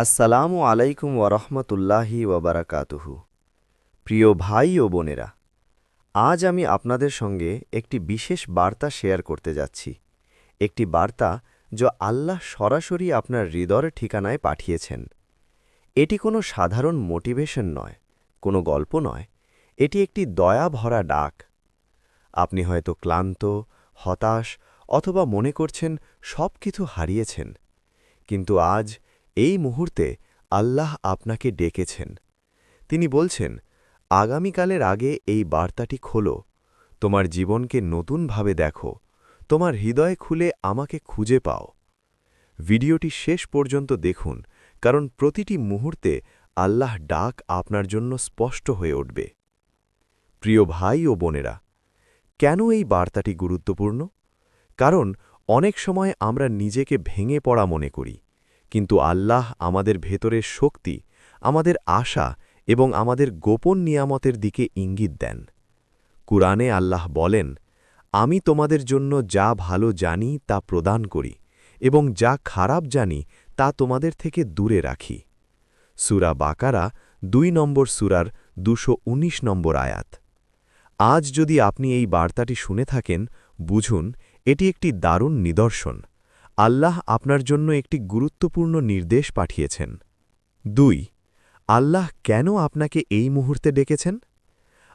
আসসালামু আলাইকুম ওরহমতুল্লাহি ওবরাকাতুহু প্রিয় ভাই ও বোনেরা, আজ আমি আপনাদের সঙ্গে একটি বিশেষ বার্তা শেয়ার করতে যাচ্ছি। একটি বার্তা যা আল্লাহ সরাসরি আপনার হৃদয়ের ঠিকানায় পাঠিয়েছেন। এটি কোনো সাধারণ মোটিভেশন নয়, কোনো গল্প নয়, এটি একটি দয়া ভরা ডাক। আপনি হয়তো ক্লান্ত, হতাশ অথবা মনে করছেন সব কিছু হারিয়েছেন, কিন্তু আজ এই মুহূর্তে আল্লাহ আপনাকে ডেকেছেন। তিনি বলছেন, আগামীকালের আগে এই বার্তাটি খোলো, তোমার জীবনকে নতুনভাবে দেখো, তোমার হৃদয় খুলে আমাকে খুঁজে পাও। ভিডিওটি শেষ পর্যন্ত দেখুন, কারণ প্রতিটি মুহূর্তে আল্লাহ ডাক আপনার জন্য স্পষ্ট হয়ে উঠবে। প্রিয় ভাই ও বোনেরা, কেন এই বার্তাটি গুরুত্বপূর্ণ? কারণ অনেক সময় আমরা নিজেকে ভেঙে পড়া মনে করি। কিন্তু আল্লাহ আমাদের ভেতরের শক্তি, আমাদের আশা এবং আমাদের গোপন নিয়ামতের দিকে ইঙ্গিত দেন। কুরআনে আল্লাহ বলেন, আমি তোমাদের জন্য যা ভালো জানি তা প্রদান করি এবং যা খারাপ জানি তা তোমাদের থেকে দূরে রাখি। সুরা বাকারা দুই নম্বর সুরার দুশো নম্বর আয়াত। আজ যদি আপনি এই বার্তাটি শুনে থাকেন, বুঝুন, এটি একটি দারুণ নিদর্শন। আল্লাহ আপনার জন্য একটি গুরুত্বপূর্ণ নির্দেশ পাঠিয়েছেন। দুই, আল্লাহ কেন আপনাকে এই মুহূর্তে ডেকেছেন?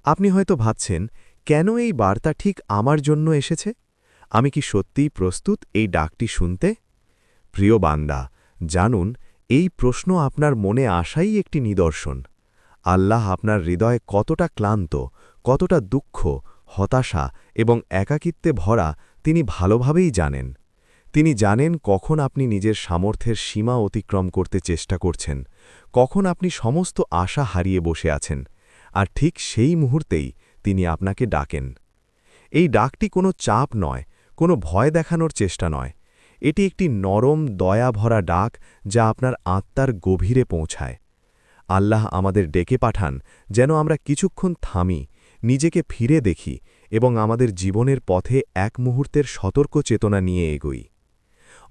আপনি হয়তো ভাবছেন, কেন এই বার্তা ঠিক আমার জন্য এসেছে? আমি কি সত্যিই প্রস্তুত এই ডাকটি শুনতে? প্রিয় বান্দা, জানুন, এই প্রশ্ন আপনার মনে আসাই একটি নিদর্শন। আল্লাহ আপনার হৃদয় কতটা ক্লান্ত, কতটা দুঃখ, হতাশা এবং একাকিত্বে ভরা তিনি ভালোভাবেই জানেন। তিনি জানেন কখন আপনি নিজের সামর্থ্যের সীমা অতিক্রম করতে চেষ্টা করছেন, কখন আপনি সমস্ত আশা হারিয়ে বসে আছেন, আর ঠিক সেই মুহূর্তেই তিনি আপনাকে ডাকেন। এই ডাকটি কোনো চাপ নয়, কোনো ভয় দেখানোর চেষ্টা নয়। এটি একটি নরম দয়া ভরা ডাক যা আপনার আত্মার গভীরে পৌঁছায়। আল্লাহ আমাদের ডেকে পাঠান যেন আমরা কিছুক্ষণ থামি, নিজেকে ফিরে দেখি এবং আমাদের জীবনের পথে এক মুহূর্তের সতর্ক চেতনা নিয়ে এগোই।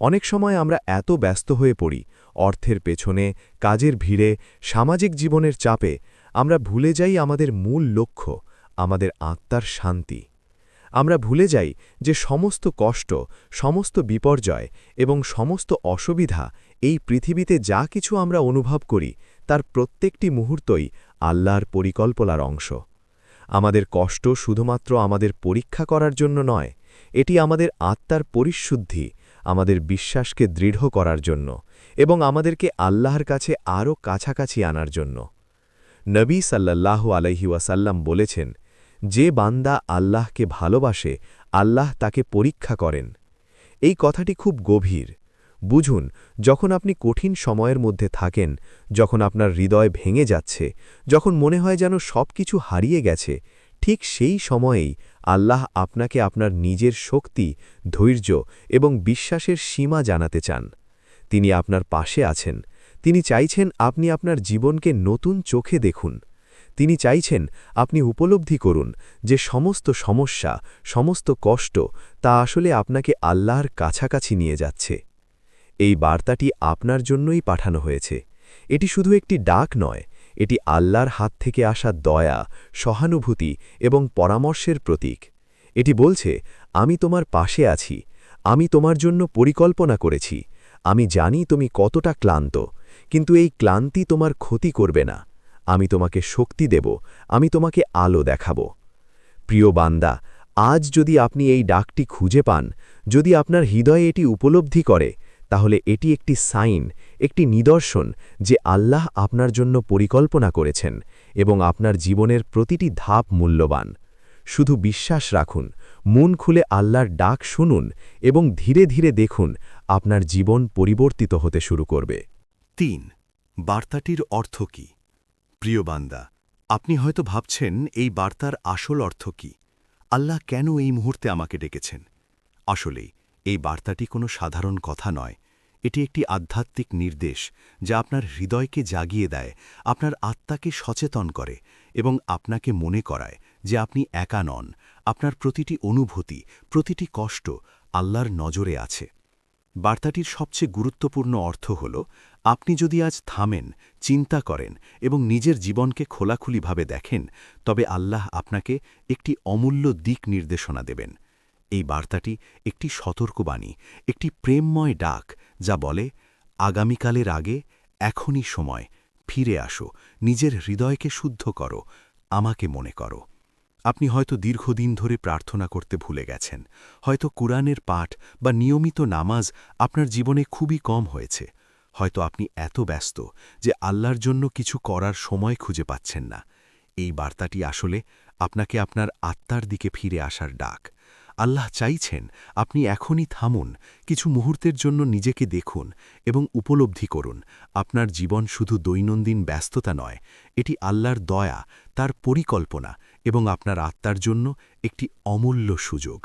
অনেক সময় আমরা এত ব্যস্ত হয়ে পড়ি, অর্থের পেছনে, কাজের ভিড়ে, সামাজিক জীবনের চাপে, আমরা ভুলে যাই আমাদের মূল লক্ষ্য, আমাদের আত্মার শান্তি। আমরা ভুলে যাই যে সমস্ত কষ্ট, সমস্ত বিপর্যয় এবং সমস্ত অসুবিধা এই পৃথিবীতে যা কিছু আমরা অনুভব করি, তার প্রত্যেকটি মুহূর্তই আল্লাহর পরিকল্পনার অংশ। আমাদের কষ্ট শুধুমাত্র আমাদের পরীক্ষা করার জন্য নয়, এটি আমাদের আত্মার পরিশুদ্ধি আমাদের বিশ্বাসকে দৃঢ় করার জন্য এবং আমাদেরকে আল্লাহর কাছে আরও কাছাকাছি আনার জন্য। নবী সাল্লাল্লাহু আলহি ওয়াসাল্লাম বলেছেন, যে বান্দা আল্লাহকে ভালোবাসে, আল্লাহ তাকে পরীক্ষা করেন। এই কথাটি খুব গভীর। বুঝুন, যখন আপনি কঠিন সময়ের মধ্যে থাকেন, যখন আপনার হৃদয় ভেঙে যাচ্ছে, যখন মনে হয় যেন সব কিছু হারিয়ে গেছে ঠিক সেই সময়েই আল্লাহ আপনাকে আপনার নিজের শক্তি, ধৈর্য এবং বিশ্বাসের সীমা জানাতে চান। তিনি আপনার পাশে আছেন। তিনি চাইছেন আপনি আপনার জীবনকে নতুন চোখে দেখুন। তিনি চাইছেন আপনি উপলব্ধি করুন যে সমস্ত সমস্যা, সমস্ত কষ্ট তা আসলে আপনাকে আল্লাহর কাছাকাছি নিয়ে যাচ্ছে। এই বার্তাটি আপনার জন্যই পাঠানো হয়েছে। এটি শুধু একটি ডাক নয় এটি আল্লাহর হাত থেকে আসা দয়া, সহানুভূতি এবং পরামর্শের প্রতীক। এটি বলছে, আমি তোমার পাশে আছি, আমি তোমার জন্য পরিকল্পনা করেছি, আমি জানি তুমি কতটা ক্লান্ত, কিন্তু এই ক্লান্তি তোমার ক্ষতি করবে না। আমি তোমাকে শক্তি দেব, আমি তোমাকে আলো দেখাব। প্রিয় বান্দা, আজ যদি আপনি এই ডাকটি খুঁজে পান, যদি আপনার হৃদয়ে এটি উপলব্ধি করে, তাহলে এটি একটি সাইন একটি নিদর্শন যে আল্লাহ আপনার জন্য পরিকল্পনা করেছেন এবং আপনার জীবনের প্রতিটি ধাপ মূল্যবান। শুধু বিশ্বাস রাখুন, মন খুলে আল্লাহর ডাক শুনুন এবং ধীরে ধীরে দেখুন আপনার জীবন পরিবর্তিত হতে শুরু করবে। তিন, বার্তাটির অর্থ কি? প্রিয় বান্দা, আপনি হয়তো ভাবছেন এই বার্তার আসল অর্থ কি? আল্লাহ কেন এই মুহূর্তে আমাকে ডেকেছেন? আসলেই, এই বার্তাটি কোনো সাধারণ কথা নয়। এটি একটি আধ্যাত্মিক নির্দেশ যা আপনার হৃদয়কে জাগিয়ে দেয়, আপনার আত্মাকে সচেতন করে এবং আপনাকে মনে করায় যে আপনি একা নন, আপনার প্রতিটি অনুভূতি, প্রতিটি কষ্ট আল্লাহর নজরে আছে। বার্তাটির সবচেয়ে গুরুত্বপূর্ণ অর্থ হল, আপনি যদি আজ থামেন, চিন্তা করেন এবং নিজের জীবনকে খোলাখুলিভাবে দেখেন, তবে আল্লাহ আপনাকে একটি অমূল্য দিক নির্দেশনা দেবেন। এই বার্তাটি একটি সতর্কবাণী, একটি প্রেমময় ডাক যা বলে, আগামীকালের আগে এখনই সময়, ফিরে আসো, নিজের হৃদয়কে শুদ্ধ করো, আমাকে মনে করো। আপনি হয়তো দীর্ঘদিন ধরে প্রার্থনা করতে ভুলে গেছেন। হয়তো কুরআনের পাঠ বা নিয়মিত নামাজ আপনার জীবনে খুবই কম হয়েছে। হয়তো আপনি এত ব্যস্ত যে আল্লাহর জন্য কিছু করার সময় খুঁজে পাচ্ছেন না। এই বার্তাটি আসলে আপনাকে আপনার আত্মার দিকে ফিরে আসার ডাক। আল্লাহ চাইছেন আপনি এখনই থামুন, কিছু মুহূর্তের জন্য নিজেকে দেখুন এবং উপলব্ধি করুন, আপনার জীবন শুধু দৈনন্দিন ব্যস্ততা নয়, এটি আল্লাহর দয়া, তার পরিকল্পনা এবং আপনার আত্মার জন্য একটি অমূল্য সুযোগ।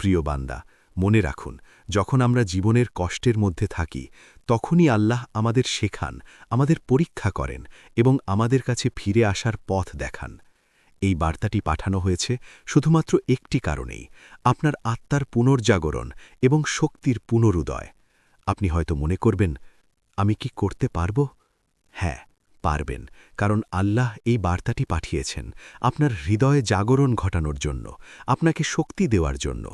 প্রিয় বান্দা, মনে রাখুন, যখন আমরা জীবনের কষ্টের মধ্যে থাকি, তখনই আল্লাহ আমাদের শেখান, আমাদের পরীক্ষা করেন এবং আমাদের কাছে ফিরে আসার পথ দেখান। এই বার্তাটি পাঠানো হয়েছে শুধুমাত্র একটি কারণেই, আপনার আত্মার পুনর্জাগরণ এবং শক্তির পুনরুদয়। আপনি হয়তো মনে করবেন, আমি কি করতে পারব? হ্যাঁ পারবেন, কারণ আল্লাহ এই বার্তাটি পাঠিয়েছেন আপনার হৃদয়ে জাগরণ ঘটানোর জন্য, আপনাকে শক্তি দেওয়ার জন্য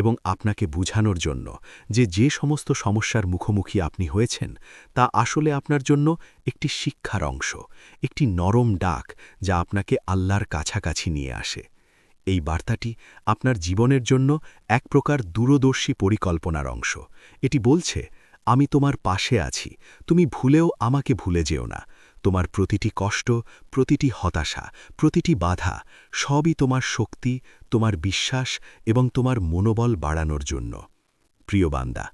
এবং আপনাকে বুঝানোর জন্য যে যে সমস্ত সমস্যার মুখোমুখি আপনি হয়েছেন তা আসলে আপনার জন্য একটি শিক্ষার অংশ, একটি নরম ডাক যা আপনাকে আল্লাহর কাছাকাছি নিয়ে আসে। এই বার্তাটি আপনার জীবনের জন্য এক প্রকার দূরদর্শী পরিকল্পনার অংশ। এটি বলছে, আমি তোমার পাশে আছি, তুমি ভুলেও আমাকে ভুলে যেও না। তোমার প্রতিটি কষ্ট, প্রতিটি হতাশা, প্রতিটি বাধা সবই তোমার শক্তি, তোমার বিশ্বাস এবং তোমার মনোবল বাড়ানোর জন্য। প্রিয় বান্দা,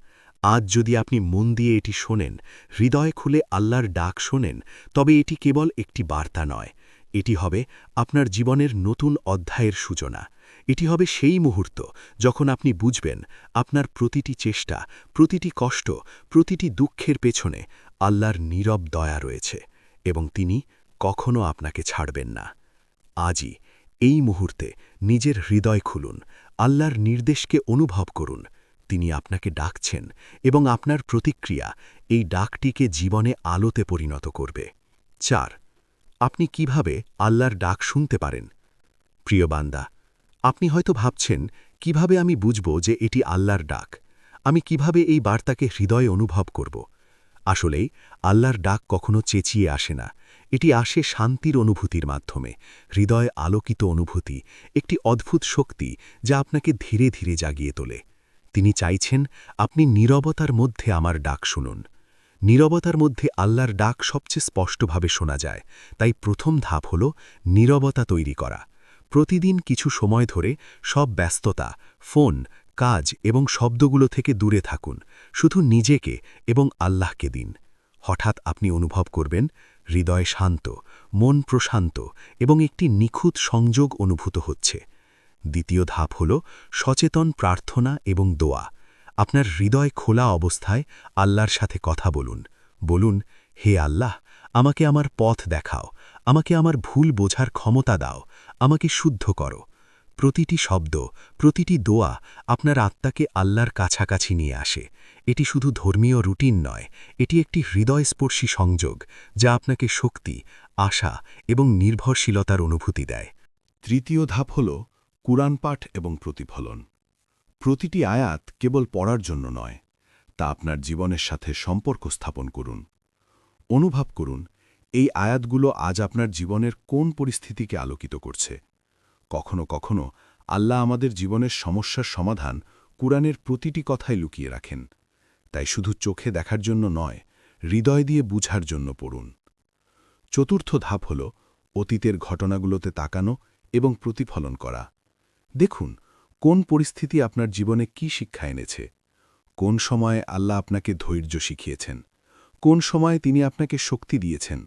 আজ যদি আপনি মন দিয়ে এটি শোনেন, হৃদয় খুলে আল্লাহর ডাক শোনেন, তবে এটি কেবল একটি বার্তা নয়। এটি হবে আপনার জীবনের নতুন অধ্যায়ের সূচনা। এটি হবে সেই মুহূর্ত যখন আপনি বুঝবেন আপনার প্রতিটি চেষ্টা, প্রতিটি কষ্ট, প্রতিটি দুঃখের পেছনে আল্লাহর নীরব দয়া রয়েছে। এবং তিনি কখনো আপনাকে ছাড়বেন না। আজই এই মুহূর্তে নিজের হৃদয় খুলুন, আল্লাহর নির্দেশকে অনুভব করুন, তিনি আপনাকে ডাকছেন এবং আপনার প্রতিক্রিয়া এই ডাকটিকে জীবনে আলোতে পরিণত করবে। চার, আপনি কীভাবে আল্লাহর ডাক শুনতে পারেন? প্রিয় বান্দা, আপনি হয়তো ভাবছেন, কীভাবে আমি বুঝব যে এটি আল্লাহর ডাক? আমি কীভাবে এই বার্তাকে হৃদয়ে অনুভব করব? আসলেই আল্লাহর ডাক কখনো চেঁচিয়ে আসে না। এটি আসে শান্তির অনুভূতির মাধ্যমে, হৃদয় আলোকিত অনুভূতি, একটি অদ্ভুত শক্তি যা আপনাকে ধীরে ধীরে জাগিয়ে তোলে। তিনি চাইছেন আপনি নীরবতার মধ্যে আমার ডাক শুনুন। নীরবতার মধ্যে আল্লাহর ডাক সবচেয়ে স্পষ্টভাবে শোনা যায়, তাই প্রথম ধাপ হল নীরবতা তৈরি করা। প্রতিদিন কিছু সময় ধরে সব ব্যস্ততা, ফোন কাজ এবং শব্দগুলো থেকে দূরে থাকুন, শুধু নিজেকে এবং আল্লাহকে দিন। হঠাৎ আপনি অনুভব করবেন, হৃদয় শান্ত, মন প্রশান্ত এবং একটি নিখুঁত সংযোগ অনুভূত হচ্ছে। দ্বিতীয় ধাপ হল সচেতন প্রার্থনা এবং দোয়া। আপনার হৃদয় খোলা অবস্থায় আল্লাহর সাথে কথা বলুন। বলুন, হে আল্লাহ, আমাকে আমার পথ দেখাও, আমাকে আমার ভুল বোঝার ক্ষমতা দাও, আমাকে শুদ্ধ করো। প্রতিটি শব্দ, প্রতিটি দোয়া আপনার আত্মাকে আল্লাহর কাছাকাছি নিয়ে আসে। এটি শুধু ধর্মীয় রুটিন নয়, এটি একটি হৃদয়স্পর্শী সংযোগ যা আপনাকে শক্তি, আশা এবং নির্ভরশীলতার অনুভূতি দেয়। তৃতীয় ধাপ হল কুরআন পাঠ এবং প্রতিফলন। প্রতিটি আয়াত কেবল পড়ার জন্য নয়, তা আপনার জীবনের সাথে সম্পর্ক স্থাপন করুন। অনুভব করুন, এই আয়াতগুলো আজ আপনার জীবনের কোন পরিস্থিতিকে আলোকিত করছে। কখনো কখনো আল্লাহ আমাদের জীবনের সমস্যার সমাধান কুরআনের প্রতিটি কথায় লুকিয়ে রাখেন। তাই শুধু চোখে দেখার জন্য নয়, হৃদয় দিয়ে বুঝার জন্য পড়ুন। চতুর্থ ধাপ হল অতীতের ঘটনাগুলোতে তাকানো এবং প্রতিফলন করা। দেখুন, কোন পরিস্থিতি আপনার জীবনে কি শিক্ষা এনেছে? কোন সময়ে আল্লাহ আপনাকে ধৈর্য শিখিয়েছেন? কোন সময়ে তিনি আপনাকে শক্তি দিয়েছেন?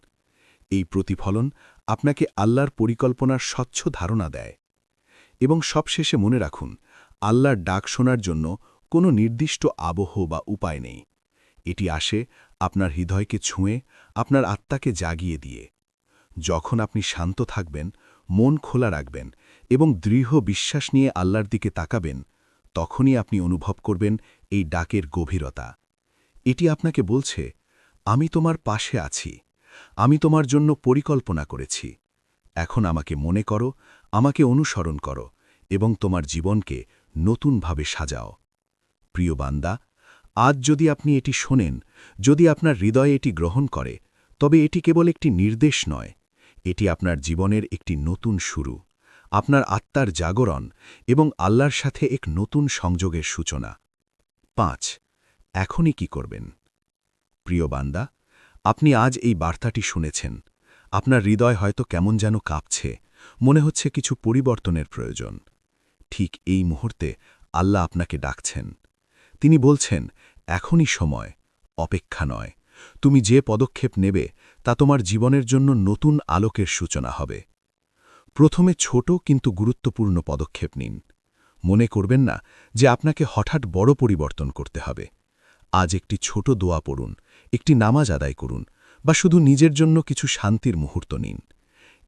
এই প্রতিফলন আপনাকে আল্লাহর পরিকল্পনার স্বচ্ছ ধারণা দেয়। এবং সবশেষে মনে রাখুন, আল্লাহর ডাক শোনার জন্য কোনো নির্দিষ্ট আবহ বা উপায় নেই। এটি আসে আপনার হৃদয়কে ছুঁয়ে, আপনার আত্মাকে জাগিয়ে দিয়ে। যখন আপনি শান্ত থাকবেন, মন খোলা রাখবেন এবং দৃঢ় বিশ্বাস নিয়ে আল্লাহর দিকে তাকাবেন, তখনই আপনি অনুভব করবেন এই ডাকের গভীরতা। এটি আপনাকে বলছে, আমি তোমার পাশে আছি। আমি তোমার জন্য পরিকল্পনা করেছি। এখন আমাকে মনে করো, আমাকে অনুসরণ করো এবং তোমার জীবনকে নতুনভাবে সাজাও। প্রিয় বান্দা, আজ যদি আপনি এটি শোনেন, যদি আপনার হৃদয়ে এটি গ্রহণ করে, তবে এটি কেবল একটি নির্দেশ নয়, এটি আপনার জীবনের একটি নতুন শুরু, আপনার আত্মার জাগরণ এবং আল্লাহর সাথে এক নতুন সংযোগের সূচনা। পাঁচ, এখনই কি করবেন? প্রিয় বান্দা আপনি আজ এই বার্তাটি শুনেছেন। আপনার হৃদয় হয়তো কেমন যেন কাঁপছে। মনে হচ্ছে কিছু পরিবর্তনের প্রয়োজন। ঠিক এই মুহূর্তে আল্লাহ আপনাকে ডাকছেন। তিনি বলছেন, এখনই সময়, অপেক্ষা নয়। তুমি যে পদক্ষেপ নেবে, তা তোমার জীবনের জন্য নতুন আলোকের সূচনা হবে। প্রথমে ছোট কিন্তু গুরুত্বপূর্ণ পদক্ষেপ নিন। মনে করবেন না যে আপনাকে হঠাৎ বড় পরিবর্তন করতে হবে। আজ একটি ছোট দোয়া পড়ুন, একটি নামাজ আদায় করুন, বা শুধু নিজের জন্য কিছু শান্তির মুহূর্ত নিন।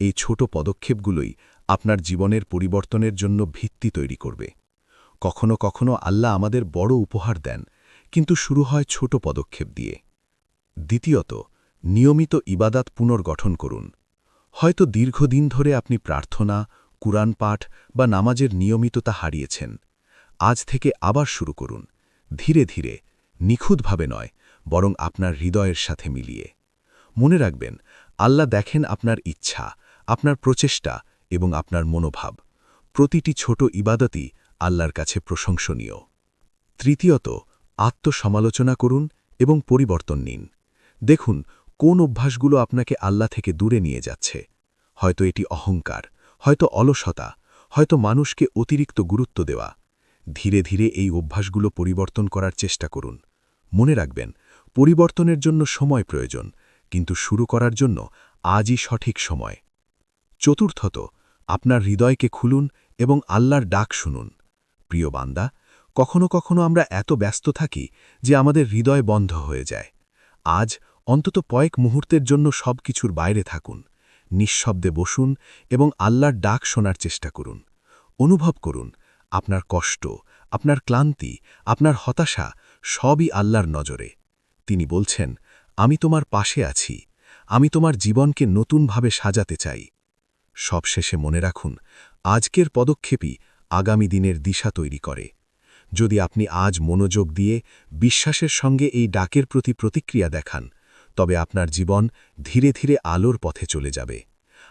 এই ছোট পদক্ষেপগুলোই আপনার জীবনের পরিবর্তনের জন্য ভিত্তি তৈরি করবে। কখনো কখনো আল্লাহ আমাদের বড় উপহার দেন, কিন্তু শুরু হয় ছোট পদক্ষেপ দিয়ে। দ্বিতীয়ত, নিয়মিত ইবাদাত পুনর্গঠন করুন। হয়তো দীর্ঘদিন ধরে আপনি প্রার্থনা, কুরআন পাঠ বা নামাজের নিয়মিততা হারিয়েছেন। আজ থেকে আবার শুরু করুন। ধীরে ধীরে নিখুঁতভাবে নয়, বরং আপনার হৃদয়ের সাথে মিলিয়ে। মনে রাখবেন, আল্লাহ দেখেন আপনার ইচ্ছা, আপনার প্রচেষ্টা এবং আপনার মনোভাব। প্রতিটি ছোট ইবাদতই আল্লাহর কাছে প্রশংসনীয়। তৃতীয়ত, আত্মসমালোচনা করুন এবং পরিবর্তন নিন। দেখুন, কোন অভ্যাসগুলো আপনাকে আল্লাহ থেকে দূরে নিয়ে যাচ্ছে। হয়তো এটি অহংকার, হয়তো অলসতা, হয়তো মানুষকে অতিরিক্ত গুরুত্ব দেওয়া। ধীরে ধীরে এই অভ্যাসগুলো পরিবর্তন করার চেষ্টা করুন। মনে রাখবেন, পরিবর্তনের জন্য সময় প্রয়োজন, কিন্তু শুরু করার জন্য আজই সঠিক সময়। চতুর্থত, আপনার হৃদয়কে খুলুন এবং আল্লাহর ডাক শুনুন। প্রিয় বান্দা, কখনো কখনো আমরা এত ব্যস্ত থাকি যে আমাদের হৃদয় বন্ধ হয়ে যায়। আজ অন্তত কয়েক মুহূর্তের জন্য সব কিছুর বাইরে থাকুন, নিঃশব্দে বসুন এবং আল্লাহর ডাক শোনার চেষ্টা করুন। অনুভব করুন আপনার কষ্ট, আপনার ক্লান্তি, আপনার হতাশা সবই আল্লাহর নজরে। তিনি বলছেন, আমি তোমার পাশে আছি। আমি তোমার জীবনকে নতুনভাবে সাজাতে চাই। সবশেষে মনে রাখুন, আজকের পদক্ষেপই আগামী দিনের দিশা তৈরি করে। যদি আপনি আজ মনোযোগ দিয়ে বিশ্বাসের সঙ্গে এই ডাকের প্রতি প্রতিক্রিয়া দেখান, তবে আপনার জীবন ধীরে ধীরে আলোর পথে চলে যাবে।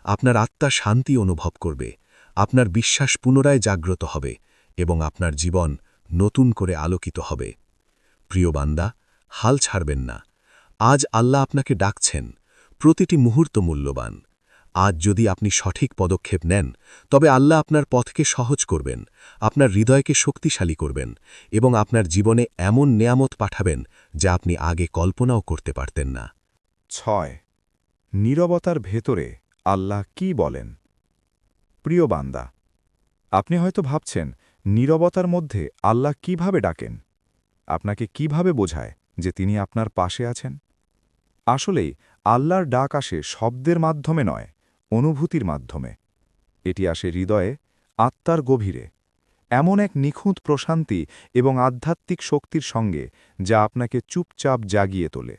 আপনার আত্মা শান্তি অনুভব করবে। আপনার বিশ্বাস পুনরায় জাগ্রত হবে। এবং আপনার জীবন নতুন করে আলোকিত হবে। প্রিয় বান্দা, হাল ছাড়বেন না। আজ আল্লাহ আপনাকে ডাকছেন। প্রতিটি মুহূর্ত মূল্যবান। আজ যদি আপনি সঠিক পদক্ষেপ নেন, তবে আল্লাহ আপনার পথকে সহজ করবেন, আপনার হৃদয়কে শক্তিশালী করবেন এবং আপনার জীবনে এমন নেয়ামত পাঠাবেন যা আপনি আগে কল্পনাও করতে পারতেন না। ছয়, নীরবতার ভেতরে আল্লাহ কি বলেন? প্রিয় বান্দা, আপনি হয়তো ভাবছেন নীরবতার মধ্যে আল্লাহ কীভাবে ডাকেন? আপনাকে কীভাবে বোঝায় যে তিনি আপনার পাশে আছেন? আসলেই, আল্লাহর ডাক আসে শব্দের মাধ্যমে নয়, অনুভূতির মাধ্যমে। এটি আসে হৃদয়ে, আত্মার গভীরে। এমন এক নিখুঁত প্রশান্তি এবং আধ্যাত্মিক শক্তির সঙ্গে যা আপনাকে চুপচাপ জাগিয়ে তোলে।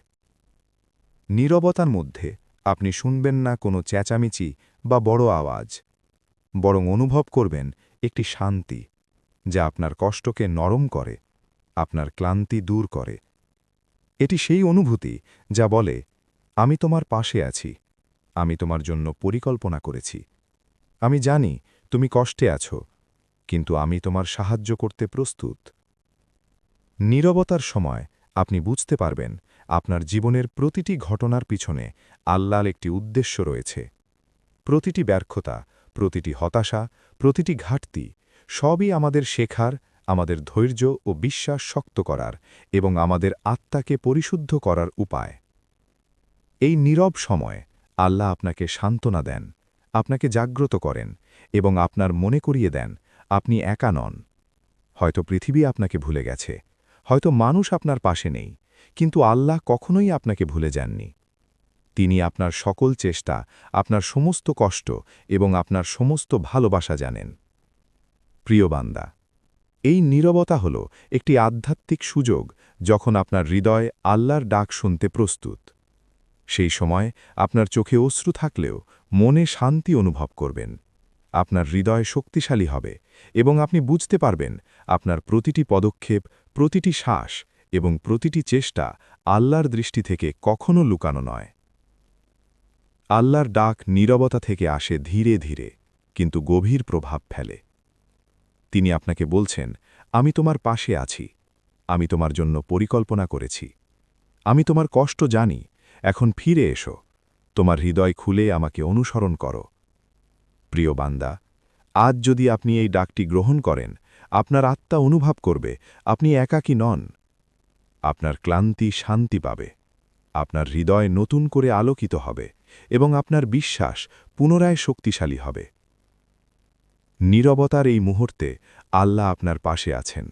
নীরবতার মধ্যে আপনি শুনবেন না কোনো চেঁচামেচি বা বড় আওয়াজ, বরং অনুভব করবেন একটি শান্তি। যা আপনার কষ্টকে নরম করে, আপনার ক্লান্তি দূর করে। এটি সেই অনুভূতি যা বলে, আমি তোমার পাশে আছি, আমি তোমার জন্য পরিকল্পনা করেছি। আমি জানি তুমি কষ্টে আছো, কিন্তু আমি তোমার সাহায্য করতে প্রস্তুত। নীরবতার সময় আপনি বুঝতে পারবেন আপনার জীবনের প্রতিটি ঘটনার পিছনে আল্লাহর একটি উদ্দেশ্য রয়েছে। প্রতিটি ব্যর্থতা, প্রতিটি হতাশা, প্রতিটি ঘাটতি সবই আমাদের শেখার, আমাদের ধৈর্য ও বিশ্বাস শক্ত করার এবং আমাদের আত্মাকে পরিশুদ্ধ করার উপায়। এই নীরব সময় আল্লাহ আপনাকে সান্ত্বনা দেন, আপনাকে জাগ্রত করেন এবং আপনার মনে করিয়ে দেন, আপনি একা নন। হয়তো পৃথিবী আপনাকে ভুলে গেছে, হয়তো মানুষ আপনার পাশে নেই, কিন্তু আল্লাহ কখনোই আপনাকে ভুলে যাননি। তিনি আপনার সকল চেষ্টা, আপনার সমস্ত কষ্ট এবং আপনার সমস্ত ভালোবাসা জানেন। প্রিয় বান্দা এই নীরবতা হল একটি আধ্যাত্মিক সুযোগ যখন আপনার হৃদয় আল্লাহর ডাক শুনতে প্রস্তুত। সেই সময় আপনার চোখে অশ্রু থাকলেও মনে শান্তি অনুভব করবেন। আপনার হৃদয় শক্তিশালী হবে এবং আপনি বুঝতে পারবেন আপনার প্রতিটি পদক্ষেপ, প্রতিটি শ্বাস এবং প্রতিটি চেষ্টা আল্লাহর দৃষ্টি থেকে কখনো লুকানো নয়। আল্লাহর ডাক নীরবতা থেকে আসে ধীরে ধীরে, কিন্তু গভীর প্রভাব ফেলে। তিনি আপনাকে বলছেন, আমি তোমার পাশে আছি। আমি তোমার জন্য পরিকল্পনা করেছি। আমি তোমার কষ্ট জানি। এখন ফিরে এসো। তোমার হৃদয় খুলে আমাকে অনুসরণ করো। প্রিয় বান্দা, আজ যদি আপনি এই ডাকটি গ্রহণ করেন, আপনার আত্মা অনুভব করবে, আপনি একাকী নন। আপনার ক্লান্তি শান্তি পাবে। আপনার হৃদয় নতুন করে আলোকিত হবে এবং আপনার বিশ্বাস পুনরায় শক্তিশালী হবে। নীরবতার এই মুহূর্তে আল্লাহ আপনার পাশে আছেন।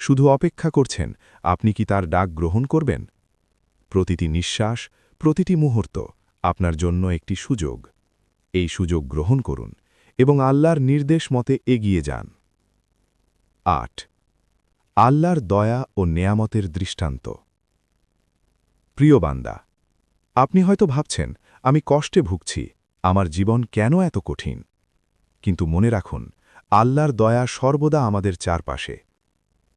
শুধু অপেক্ষা করছেন, আপনি কি তার ডাক গ্রহণ করবেন? প্রতিটি নিঃশ্বাস, প্রতিটি মুহূর্ত আপনার জন্য একটি সুযোগ। এই সুযোগ গ্রহণ করুন এবং আল্লাহর নির্দেশ মতে এগিয়ে যান। আট। আল্লাহর দয়া ও নেয়ামতের দৃষ্টান্ত। প্রিয় বান্দা, আপনি হয়তো ভাবছেন, আমি কষ্টে ভুগছি, আমার জীবন কেন এত কঠিন? কিন্তু মনে রাখুন, আল্লাহর দয়া সর্বদা আমাদের চারপাশে।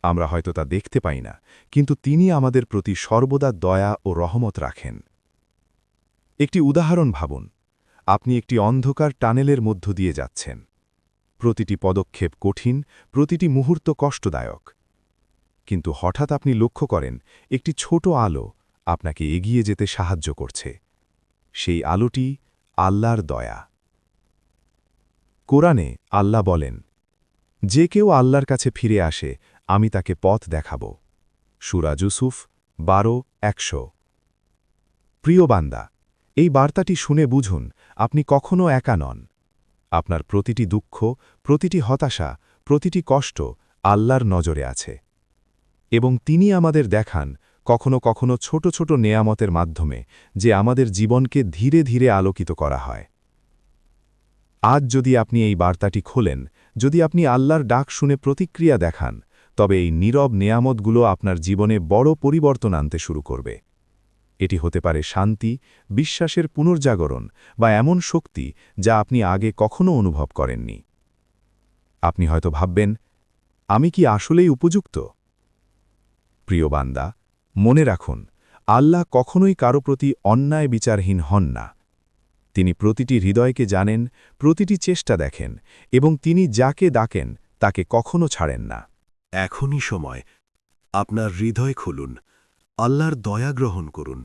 আমরা হয়তো তা দেখতে পাই না, কিন্তু তিনি আমাদের প্রতি সর্বদা দয়া ও রহমত রাখেন। একটি উদাহরণ ভাবুন, আপনি একটি অন্ধকার টানেলের মধ্য দিয়ে যাচ্ছেন। প্রতিটি পদক্ষেপ কঠিন, প্রতিটি মুহূর্ত কষ্টদায়ক। কিন্তু হঠাৎ আপনি লক্ষ্য করেন, একটি ছোট আলো আপনাকে এগিয়ে যেতে সাহায্য করছে। সেই আলোটি আল্লাহর দয়া। কোরআনে আল্লাহ বলেন, যে কেউ আল্লাহর কাছে ফিরে আসে, আমি তাকে পথ দেখাব। সুরা জুসুফ বারো, একশো। প্রিয় বান্দা, এই বার্তাটি শুনে বুঝুন, আপনি কখনও একা নন। আপনার প্রতিটি দুঃখ, প্রতিটি হতাশা, প্রতিটি কষ্ট আল্লাহর নজরে আছে। এবং তিনি আমাদের দেখান কখনো কখনো ছোট ছোট নেয়ামতের মাধ্যমে, যে আমাদের জীবনকে ধীরে ধীরে আলোকিত করা হয়। আজ যদি আপনি এই বার্তাটি খোলেন, যদি আপনি আল্লাহর ডাক শুনে প্রতিক্রিয়া দেখান, তবে এই নীরব নেয়ামতগুলো আপনার জীবনে বড় পরিবর্তন আনতে শুরু করবে। এটি হতে পারে শান্তি, বিশ্বাসের পুনর্জাগরণ বা এমন শক্তি যা আপনি আগে কখনো অনুভব করেননি। আপনি হয়তো ভাববেন, আমি কি আসলেই উপযুক্ত? প্রিয় বান্দা, মনে রাখুন, আল্লাহ কখনোই কারও প্রতি অন্যায় বিচারহীন হন না। তিনি প্রতিটি হৃদয়কে জানেন, প্রতিটি চেষ্টা দেখেন এবং তিনি যাকে ডাকেন তাকে কখনো ছাড়েন না। এখনই সময়। আপনার হৃদয় খুলুন। আল্লাহর দয়া গ্রহণ করুন।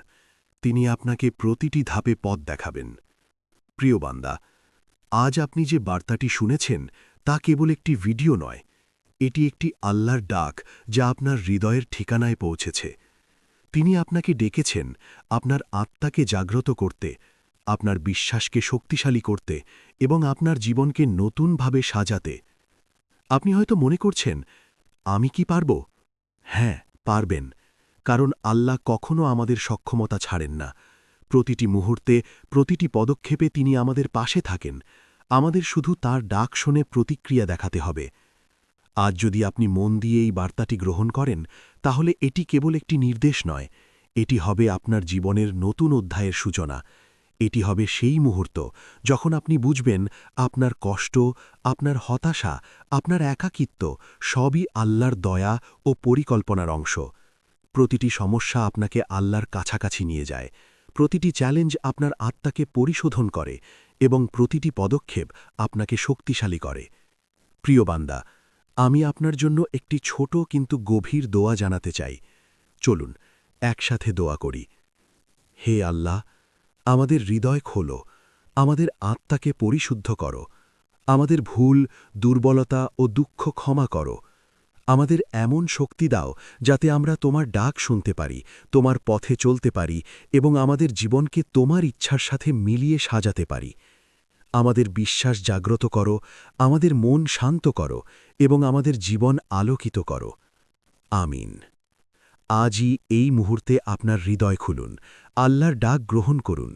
তিনি আপনাকে প্রতিটি ধাপে পথ দেখাবেন। প্রিয় বান্দা, আজ আপনি যে বার্তাটি শুনেছেন তা কেবল একটি ভিডিও নয়, এটি একটি আল্লাহর ডাক যা আপনার হৃদয়ের ঠিকানায় পৌঁছেছে। তিনি আপনাকে ডেকেছেন আপনার আত্মাকে জাগ্রত করতে। আপনার বিশ্বাসকে শক্তিশালী করতে এবং আপনার জীবনকে নতুনভাবে সাজাতে। আপনি হয়তো মনে করছেন, আমি কি পারব? হ্যাঁ পারবেন, কারণ আল্লাহ কখনো আমাদের সক্ষমতা ছাড়েন না। প্রতিটি মুহূর্তে, প্রতিটি পদক্ষেপে তিনি আমাদের পাশে থাকেন। আমাদের শুধু তার ডাক শুনে প্রতিক্রিয়া দেখাতে হবে। আজ যদি আপনি মন দিয়ে এই বার্তাটি গ্রহণ করেন, তাহলে এটি কেবল একটি নির্দেশ নয়, এটি হবে আপনার জীবনের নতুন অধ্যায়ের সূচনা। এটি হবে সেই মুহূর্ত যখন আপনি বুঝবেন আপনার কষ্ট, আপনার হতাশা, আপনার একাকিত্ব সবই আল্লাহর দয়া ও পরিকল্পনার অংশ। প্রতিটি সমস্যা আপনাকে আল্লাহর কাছাকাছি নিয়ে যায়। প্রতিটি চ্যালেঞ্জ আপনার আত্মাকে পরিশোধন করে এবং প্রতিটি পদক্ষেপ আপনাকে শক্তিশালী করে। প্রিয় বান্দা, আমি আপনার জন্য একটি ছোট কিন্তু গভীর দোয়া জানাতে চাই। চলুন, একসাথে দোয়া করি। হে আল্লাহ আমাদের হৃদয় খোলো, আমাদের আত্মাকে পরিশুদ্ধ করো, আমাদের ভুল, দুর্বলতা ও দুঃখ ক্ষমা করো, আমাদের এমন শক্তি দাও যাতে আমরা তোমার ডাক শুনতে পারি, তোমার পথে চলতে পারি এবং আমাদের জীবনকে তোমার ইচ্ছার সাথে মিলিয়ে সাজাতে পারি। আমাদের বিশ্বাস জাগ্রত করো, আমাদের মন শান্ত করো এবং আমাদের জীবন আলোকিত করো। আমিন। আজই এই মুহূর্তে আপনার হৃদয় খুলুন, আল্লাহর ডাক গ্রহণ করুন,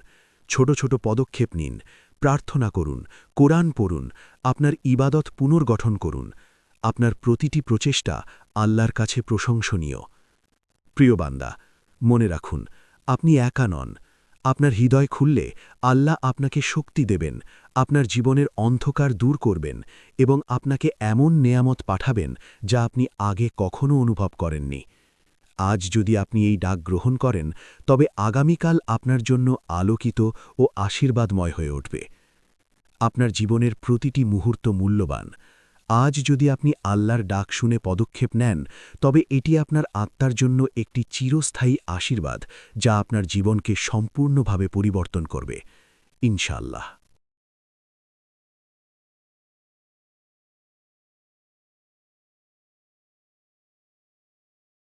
ছোট ছোট পদক্ষেপ নিন, প্রার্থনা করুন, কোরআন পড়ুন, আপনার ইবাদত পুনর্গঠন করুন, আপনার প্রতিটি প্রচেষ্টা আল্লাহর কাছে প্রশংসনীয়। প্রিয় বান্দা, মনে রাখুন, আপনি একা নন, আপনার হৃদয় খুললে আল্লাহ আপনাকে শক্তি দেবেন, আপনার জীবনের অন্ধকার দূর করবেন এবং আপনাকে এমন নেয়ামত পাঠাবেন যা আপনি আগে কখনও অনুভব করেননি। আজ যদি আপনি এই ডাক গ্রহণ করেন, তবে আগামীকাল আপনার জন্য আলোকিত ও আশীর্বাদময় হয়ে উঠবে। আপনার জীবনের প্রতিটি মুহূর্ত মূল্যবান। আজ যদি আপনি আল্লাহর ডাক শুনে পদক্ষেপ নেন, তবে এটি আপনার আত্মার জন্য একটি চিরস্থায়ী আশীর্বাদ, যা আপনার জীবনকে সম্পূর্ণভাবে পরিবর্তন করবে। ইনশাআল্লাহ।